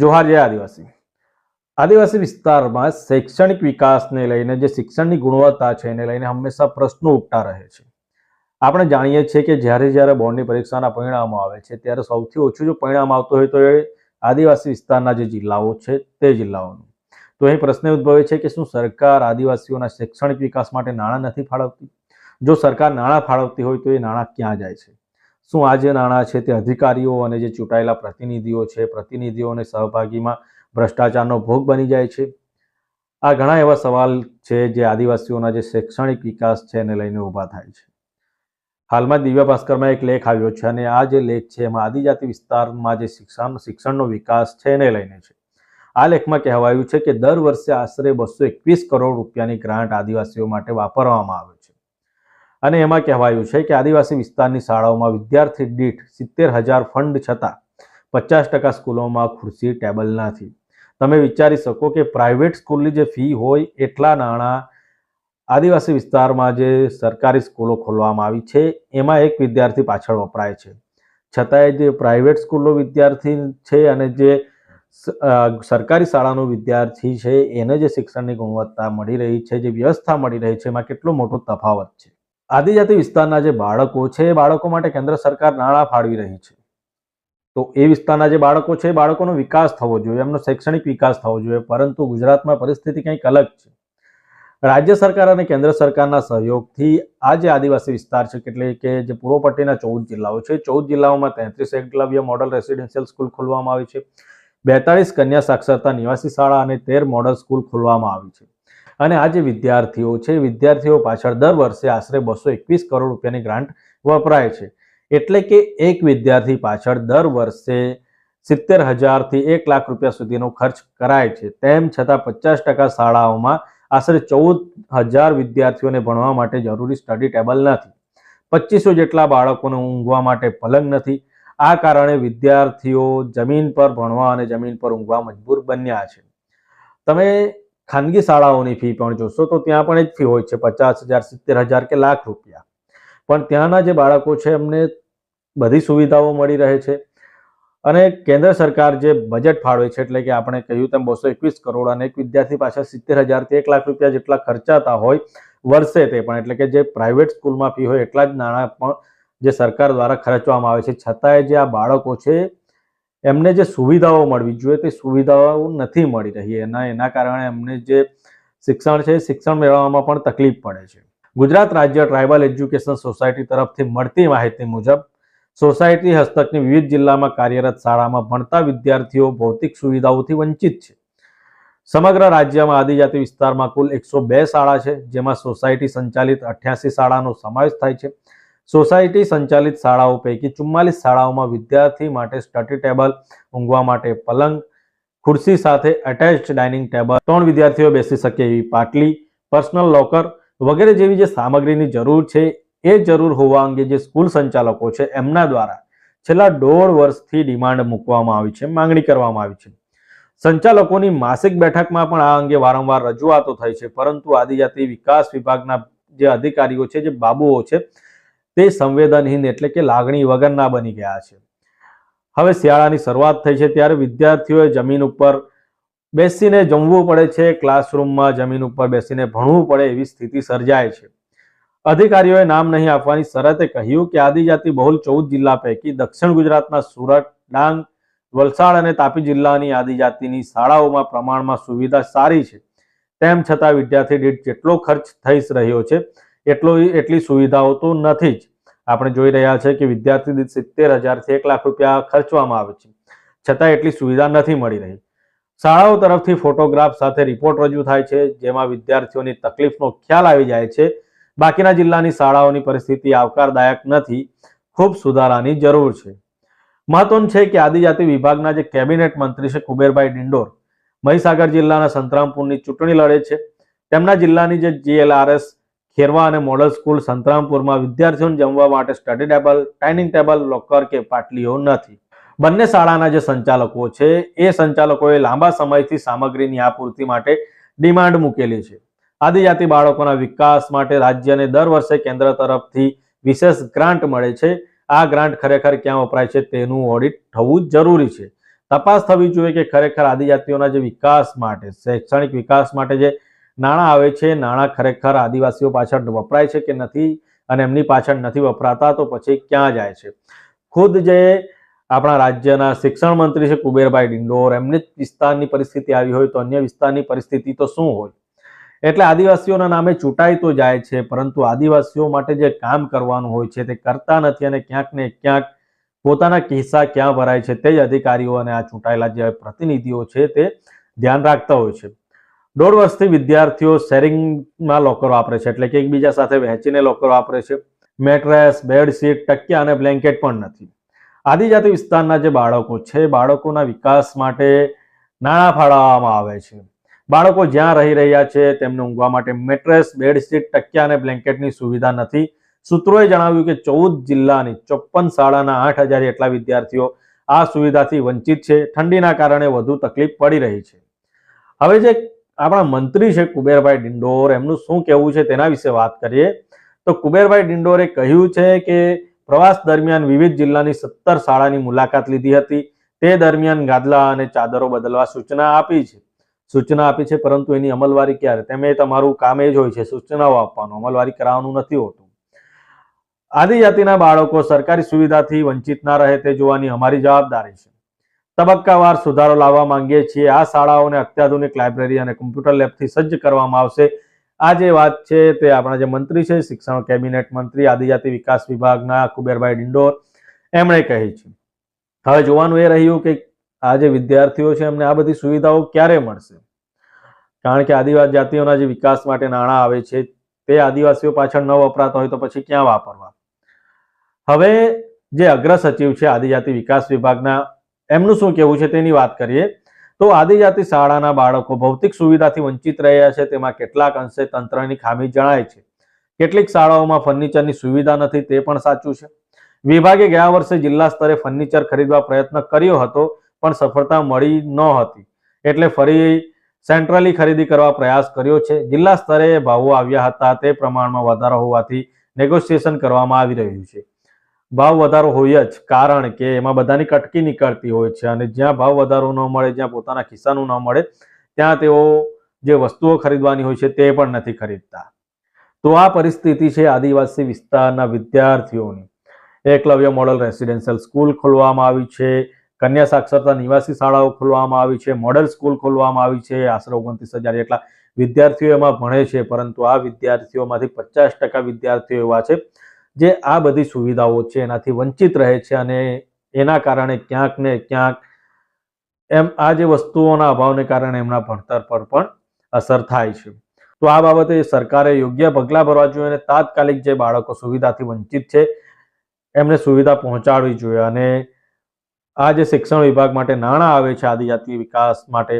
જોહાર જય આદિવાસી. આદિવાસી વિસ્તારમાં શૈક્ષણિક વિકાસને લઈને જે શિક્ષણની ગુણવત્તા છે એને લઈને હંમેશા પ્રશ્નો ઉઠતા રહે છે. આપણે જાણીએ છીએ કે જ્યારે જ્યારે બોર્ડની પરીક્ષાના પરિણામો આવે છે, ત્યારે સૌથી ઓછું જો પરિણામ આવતું હોય તો એ આદિવાસી વિસ્તારના જે જિલ્લાઓ છે તે જિલ્લાઓનું. તો અહીં પ્રશ્ન ઉદ્ભવે છે કે શું સરકાર આદિવાસીઓના શૈક્ષણિક વિકાસ માટે નાણાં નથી ફાળવતી? જો સરકાર નાણાં ફાળવતી હોય તો એ નાણાં ક્યાં જાય છે? શું આ જે નાણાં છે તે અધિકારીઓ અને જે ચૂંટાયેલા પ્રતિનિધિઓ છે પ્રતિનિધિઓને સહભાગીમાં ભ્રષ્ટાચારનો ભોગ બની જાય છે? આ ઘણા એવા સવાલ છે જે આદિવાસીઓના જે શૈક્ષણિક વિકાસ છે એને લઈને ઊભા થાય છે. હાલમાં દિવ્ય ભાસ્કરમાં એક લેખ આવ્યો છે અને આ જે લેખ છે એમાં આદિજાતિ વિસ્તારમાં જે શિક્ષણ, શિક્ષણનો વિકાસ છે એને લઈને છે. આ લેખમાં કહેવાયું છે કે દર વર્ષે આશરે બસો એકવીસ કરોડ રૂપિયાની ગ્રાન્ટ આદિવાસીઓ માટે વાપરવામાં આવે અને એમાં કહેવાયું છે કે આદિવાસી વિસ્તારની શાળાઓમાં વિદ્યાર્થી દીઠ સિત્તેર હજાર ફંડ છતાં પચાસ ટકા સ્કૂલોમાં ખુરશી ટેબલ નથી. તમે વિચારી શકો કે પ્રાઇવેટ સ્કૂલની જે ફી હોય એટલા નાણાં આદિવાસી વિસ્તારમાં જે સરકારી સ્કૂલો ખોલવામાં આવી છે, એમાં એક વિદ્યાર્થી પાછળ વપરાય છે. છતાંય જે પ્રાઇવેટ સ્કૂલનો વિદ્યાર્થી છે અને જે સરકારી શાળાનો વિદ્યાર્થી છે, એને જે શિક્ષણની ગુણવત્તા મળી રહી છે, જે વ્યવસ્થા મળી રહી છે, એમાં કેટલો મોટો તફાવત છે. આદિજાતિ વિસ્તારના જે બાળકો છે, એ બાળકો માટે કેન્દ્ર સરકાર નાણાં ફાળવી રહી છે. તો એ વિસ્તારના જે બાળકો છે, એ બાળકોનો વિકાસ થવો જોઈએ, એમનો શૈક્ષણિક વિકાસ થવો જોઈએ, પરંતુ ગુજરાતમાં પરિસ્થિતિ કંઈક અલગ છે. રાજ્ય સરકાર અને કેન્દ્ર સરકારના સહયોગથી આ જે આદિવાસી વિસ્તાર છે, એટલે કે જે પૂર્વ પટ્ટીના ચૌદ જિલ્લાઓ છે, ચૌદ જિલ્લાઓમાં તેત્રીસ એકલવ્ય મોડલ રેસિડેન્શિયલ સ્કૂલ ખોલવામાં આવી છે. બેતાળીસ કન્યા સાક્ષરતા નિવાસી શાળા અને તેર મોડલ સ્કૂલ ખોલવામાં આવી છે. અને આ જે વિદ્યાર્થીઓ છે વિદ્યાર્થીઓ પાછળ દર વર્ષે આશરે બસો એકવીસ કરોડ રૂપિયાની ગ્રાન્ટ વપરાય છે. એટલે કે એક વિદ્યાર્થી પાછળ દર વર્ષે સિત્તેર હજારથી એક લાખ રૂપિયા સુધીનો ખર્ચ કરાય છે. તેમ છતાં પચાસ ટકા શાળાઓમાં આશરે ચૌદ હજાર વિદ્યાર્થીઓને ભણવા માટે જરૂરી સ્ટડી ટેબલ નથી. પચીસો જેટલા બાળકોને ઊંઘવા માટે પલંગ નથી. આ કારણે વિદ્યાર્થીઓ જમીન પર ભણવા અને જમીન પર ઊંઘવા મજબૂર બન્યા છે. તમે ખાનગી શાળાઓની ફી પણ જોશો તો ત્યાં પણ એ જ ફી હોય છે પચાસ હજાર, સિત્તેર હજાર કે લાખ રૂપિયા. પણ ત્યાંના જે બાળકો છે એમને બધી સુવિધાઓ મળી રહે છે. અને કેન્દ્ર સરકાર જે બજેટ ફાળવે છે એટલે કે આપણે કહ્યું તેમ બસો એકવીસ કરોડ અને એક વિદ્યાર્થી પાછળ સિત્તેર હજારથી એક લાખ રૂપિયા જેટલા ખર્ચાતા હોય વર્ષે તે પણ. એટલે કે જે પ્રાઇવેટ સ્કૂલમાં ફી હોય એટલા જ નાણાં પણ જે સરકાર દ્વારા ખર્ચવામાં આવે છે. છતાંય જે આ બાળકો છે એમને જે સુવિધાઓ મળવી જોઈએ તે સુવિધાઓ નથી મળી રહી. એના એના કારણે એમને જે શિક્ષણ છે શિક્ષણ મેળવવામાં પણ તકલીફ પડે છે. ગુજરાત રાજ્ય ટ્રાઇબલ એજ્યુકેશન સોસાયટી તરફથી મળતી માહિતી મુજબ, સોસાયટી હસ્તકની વિવિધ જિલ્લામાં કાર્યરત શાળામાં ભણતા વિદ્યાર્થીઓ ભૌતિક સુવિધાઓથી વંચિત છે. સમગ્ર રાજ્યમાં આદિજાતિ વિસ્તારમાં કુલ એકસો શાળા છે, જેમાં સોસાયટી સંચાલિત અઠ્યાસી શાળાનો સમાવેશ થાય છે. સોસાયટી સંચાલિત શાળાઓ પૈકી ચુમ્માલીસ શાળાઓમાં વિદ્યાર્થી માટે સ્ટડી ટેબલ, ઊંઘવા માટે પલંગ, ખુરશી સાથે અટેચ્ડ ડાઇનિંગ ટેબલ ત્રણ વિદ્યાર્થીઓ બેસી શકે એવી પાટલી પર્સનલ લોકર વગેરે જેવી જે સામગ્રીની જરૂર છે એ જરૂર હોવા અંગે જે સ્કૂલ સંચાલકો છે એમના દ્વારા છેલ્લા દોઢ વર્ષથી ડિમાન્ડ મૂકવામાં આવી છે, માંગણી કરવામાં આવી છે. સંચાલકોની માસિક બેઠકમાં પણ આ અંગે વારંવાર રજૂઆતો થઈ છે, પરંતુ આદિજાતિ વિકાસ વિભાગના જે અધિકારીઓ છે, જે બાબુઓ છે તે સંવેદનહીન એટલે કે લાગણી વગરના બની ગયા છે. હવે શિયાળાની શરૂઆત થઈ છે ત્યારે વિદ્યાર્થીઓએ જમીન ઉપર બેસીને જમવું પડે છે, ક્લાસરૂમમાં જમીન ઉપર બેસીને ભણવું પડે એવી સ્થિતિ સર્જાય છે. અધિકારીઓએ નામ નહીં આપવાની શરતે કહ્યું કે આદિજાતિ બહુલ ચૌદ જિલ્લા પૈકી દક્ષિણ ગુજરાતના સુરત, ડાંગ, વલસાડ અને તાપી જિલ્લાની આદિજાતિની શાળાઓમાં પ્રમાણમાં સુવિધા સારી છે. તેમ છતાં વિદ્યાર્થી દીઠ જેટલો ખર્ચ થઈ રહ્યો છે. એટલો એટલી સુવિધાઓ તો નથી જ. આપણે જોઈ રહ્યા છે કે વિદ્યાર્થી દીઠ સિત્તેર હજારથી એક લાખ રૂપિયા ખર્ચવામાં આવે છે. છતાં એટલી સુવિધા નથી મળી રહી. શાળાઓ તરફથી ફોટોગ્રાફ સાથે રિપોર્ટ રજૂ થાય છે, જેમાં વિદ્યાર્થીઓની તકલીફનો ખ્યાલ આવી જાય છે. બાકીના જિલ્લાની શાળાઓની પરિસ્થિતિ આવકારદાયક નથી. ખૂબ સુધારાની જરૂર છે. મહત્વનું છે કે આદિજાતિ વિભાગના જે કેબિનેટ મંત્રી છે કુબેરભાઈ ડિંડોર, મહીસાગર જિલ્લાના સંતરામપુરની ચૂંટણી લડે છે. તેમના જિલ્લાની જે જીએલઆરએસ ખેરવા અને મોડલ સ્કૂલ સંતરામપુરમાં વિદ્યાર્થીઓને જમવા માટે study table, dining table, locker કે પાટલીઓ નથી. બંને શાળાના જે સંચાલકો છે, એ સંચાલકોએ લાંબા સમયથી સામગ્રીની આપૂર્તિ માટે ડિમાન્ડ મૂકેલી છે. આદિજાતિ બાળકોના વિકાસ માટે રાજ્યને દર વર્ષે કેન્દ્ર તરફથી વિશેષ ગ્રાન્ટ મળે છે. આ ગ્રાન્ટ ખરેખર ક્યાં વપરાય છે તેનું ઓડિટ થવું જરૂરી છે. તપાસ થવી જોઈએ કે ખરેખર આદિજાતિઓના જે વિકાસ માટે, શૈક્ષણિક વિકાસ માટે જે નાણાં આવે છે, નાણાં ખરેખર આદિવાસીઓ પાછળ વપરાય છે કે નથી અને એમની પાછળ નથી વપરાતા, તો પછી ક્યાં જાય છે? ખુદ જે આપણા રાજ્યના શિક્ષણ મંત્રી છે કુબેરભાઈ ડિંડોર, એમની વિસ્તારની પરિસ્થિતિ આવી હોય તો અન્ય વિસ્તારની પરિસ્થિતિ તો શું હોય? એટલે આદિવાસીઓના નામે ચૂંટાઈ તો જાય છે, પરંતુ આદિવાસીઓ માટે જે કામ કરવાનું હોય છે તે કરતા નથી અને ક્યાંક ને ક્યાંક પોતાના કિસ્સા ક્યાં ભરાય છે તે જ અધિકારીઓ અને આ ચૂંટાયેલા જે પ્રતિનિધિઓ છે તે ધ્યાન રાખતા હોય છે. દોઢ વર્ષથી વિદ્યાર્થીઓ શેરિંગમાં લોકર વાપરે છે. એટલે કે એકબીજા સાથે વહેંચીને લોકર વાપરે છે. મેટ્રેસ બેડશીટ ટકિયા અને બ્લેન્કેટ પણ નથી. આદિજાતિ વિસ્તારના જે બાળકો છે, બાળકોના વિકાસ માટે નાણાં ફાળવવામાં આવે છે. બાળકો જ્યાં રહી રહ્યા છે, તેમને ઊંઘવા માટે મેટ્રેસ બેડશીટ ટકિયા અને બ્લેન્કેટની સુવિધા નથી. સૂત્રોએ જણાવ્યું કે ચૌદ જિલ્લાની ચોપ્પન શાળાના આઠ હજાર એટલા વિદ્યાર્થીઓ આ સુવિધાથી વંચિત છે. ઠંડીના કારણે વધુ તકલીફ પડી રહી છે. હવે જે આપણા મંત્રી છે કુબેરભાઈ ડિંડોર, એમનું શું કહેવું છે તેના વિશે વાત કરીએ. તો કુબેરભાઈ ડિંડોરે કહ્યું છે કે પ્રવાસ દરમિયાન વિવિધ જિલ્લાની સત્તર શાળાની મુલાકાત લીધી હતી. તે દરમિયાન ગાદલા અને ચાદરો બદલવા સૂચના આપી છે. સૂચના આપી છે, પરંતુ એની અમલવારી ક્યારે? તેમે તમારું કામ એ જ હોય છે, સૂચનાઓ આપવાનું. અમલવારી કરાવવાનું નથી હોતું. આદિજાતિના બાળકો સરકારી સુવિધાથી વંચિત ના રહે તે જોવાની અમારી જવાબદારી છે. તબક્કાવાર સુધારો લાવવા માંગીએ છીએ. આ શાળાઓને અત્યાધુનિક લાઇબ્રેરી અને કોમ્પ્યુટર લેબથી સજ્જ કરવામાં આવશે. આ જે વાત છે તે આપણા જે મંત્રી છે, શિક્ષણ કેબિનેટ મંત્રી, આદિજાતિ વિકાસ વિભાગના કુબેરભાઈ ડિંડોર એમણે કહી છે. હવે જોવાનું એ રહ્યું કે આ જે વિદ્યાર્થીઓ છે, એમને આ બધી સુવિધાઓ ક્યારે મળશે? કારણ કે આદિવાસી જાતિઓના જે વિકાસ માટે નાણાં આવે છે, તે આદિવાસીઓ પાછળ ન વપરાતા હોય તો પછી ક્યાં વાપરવા? હવે જે અગ્ર સચિવ છે, આદિજાતિ વિકાસ વિભાગના એમનું શું કહેવું છે તેની વાત કરીએ. તો આદિજાતિ શાળાના બાળકો ભૌતિક સુવિધાથી વંચિત રહ્યા છે. તેમાં કેટલાક અંશે તંત્રની ખામી જણાય છે. કેટલીક શાળાઓમાં ફર્નિચરની સુવિધા નથી, તે પણ સાચું છે. વિભાગે ગયા વર્ષે જિલ્લા સ્તરે ફર્નિચર ખરીદવા પ્રયત્ન કર્યો હતો, પણ સફળતા મળી ન હતી. એટલે ફરી સેન્ટ્રલી ખરીદી કરવા પ્રયાસ કર્યો છે. જિલ્લા સ્તરે ભાવો આવ્યા હતા, તે પ્રમાણમાં વધારો હોવાથી નેગોશિએશન કરવામાં આવી રહ્યું છે. ભાવ વધારો હોય જ કારણ કે એમાં બધાની કટકી નીકળતી હોય છે અને જ્યાં ભાવ વધારો ન મળે, જ્યાં પોતાના ખિસ્સાનું ન મળે, ત્યાં તેઓ જે વસ્તુઓ ખરીદવાની હોય છે તે પણ નથી ખરીદતા. તો આ પરિસ્થિતિ છે આદિવાસી વિસ્તારના વિદ્યાર્થીઓની. એકલવ્ય મોડલ રેસિડેન્શિયલ સ્કૂલ ખોલવામાં આવી છે, કન્યા સાક્ષરતા નિવાસી શાળાઓ ખોલવામાં આવી છે, મોડલ સ્કૂલ ખોલવામાં આવી છે, આશરે ઓગણત્રીસ હજાર જેટલા વિદ્યાર્થીઓ એમાં ભણે છે, પરંતુ આ વિદ્યાર્થીઓમાંથી પચાસ ટકા વિદ્યાર્થીઓ એવા છે જે આ બધી સુવિધાઓ છે, એનાથી વંચિત રહે છે અને એના કારણે ક્યાંક ને ક્યાંક એમ આ જે વસ્તુઓના અભાવને કારણે એમના ભણતર પર પણ અસર થાય છે. તો આ બાબતે સરકારે યોગ્ય પગલાં ભરવા જોઈએ અને તાત્કાલિક જે બાળકો સુવિધાથી વંચિત છે, એમને સુવિધા પહોંચાડવી જોઈએ. અને આ જે શિક્ષણ વિભાગ માટે નાણાં આવે છે, આદિજાતિ વિકાસ માટે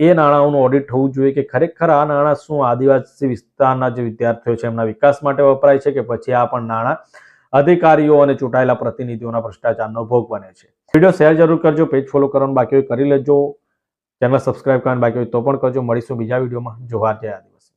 એ નાણાંઓનું ઓડિટ થવું જોઈએ કે ખરેખર આ નાણાં શું આદિવાસી વિસ્તારના જે વિદ્યાર્થીઓ છે એમના વિકાસ માટે વપરાય છે કે પછી આ પણ નાણાં અધિકારીઓ અને ચૂંટાયેલા પ્રતિનિધિઓના ભ્રષ્ટાચારનો ભોગ બને છે. વીડિયો શેર જરૂર કરજો, પેજ ફોલો કરવાનું બાકી કરી લેજો. ચેનલ સબસ્ક્રાઇબ કરવાનું બાકી હોય તો પણ કરજો. મળીશું બીજા વિડીયોમાં. જોહાર જય